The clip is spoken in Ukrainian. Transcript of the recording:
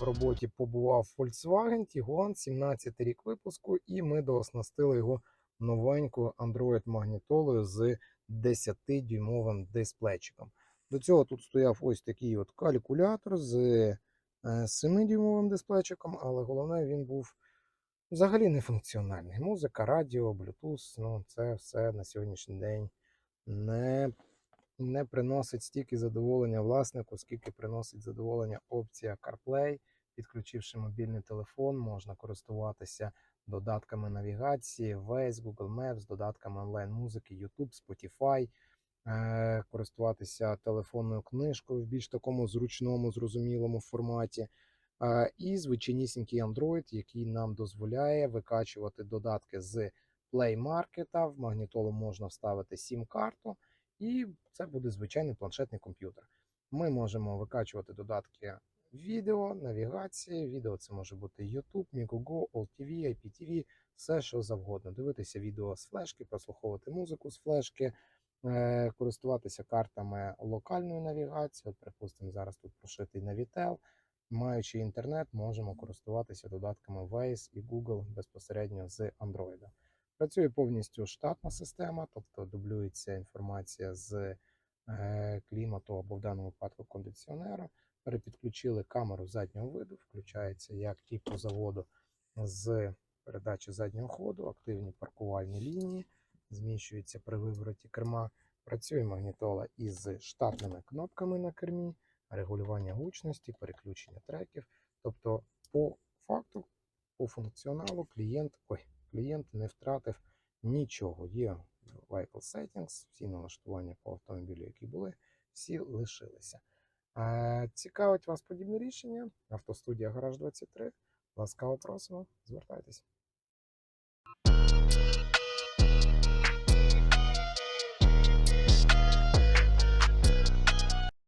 роботі побував Volkswagen Tiguan, 17 рік випуску, і ми дооснастили його новенькою Android магнітолою з 10-дюймовим дисплейчиком. До цього тут стояв ось такий от калькулятор з 7-дюймовим дисплейчиком, але головне він був взагалі не функціональний. Музика, радіо, Bluetooth, ну це все на сьогоднішній день не, не приносить стільки задоволення власнику, скільки приносить задоволення опція CarPlay. Підключивши мобільний телефон, можна користуватися додатками навігації, Waze, Google Maps, додатками онлайн-музики, YouTube, Spotify, е, користуватися телефонною книжкою в більш такому зручному, зрозумілому форматі. Е, І звичайнісінький Android, який нам дозволяє викачувати додатки з Play Market. В магнітолу можна вставити сім-карту, і це буде звичайний планшетний комп'ютер. Ми можемо викачувати додатки відео, навігації. Відео це може бути YouTube, Migogo, OLTV, IPTV, все що завгодно. Дивитися відео з флешки, прослуховувати музику з флешки, е, користуватися картами локальної навігації. От, припустимо, зараз тут прошитий Navitel. Маючи інтернет, можемо користуватися додатками Waze і Google безпосередньо з Android. Працює повністю штатна система, тобто дублюється інформація з е, клімату або в даному випадку кондиціонера. Перепідключили камеру заднього виду, включається як і по заводу з передачі заднього ходу, активні паркувальні лінії, зміщується при вивороті керма. Працює магнітола із штатними кнопками на кермі, регулювання гучності, переключення треків. Тобто, по факту, по функціоналу клієнт, ой, клієнт не втратив нічого. Є Vehicle Settings, всі налаштування по автомобілю, які були, всі лишилися. Цікавить вас подібне рішення? Автостудія Гараж 23. Ласкаво просимо, звертайтесь.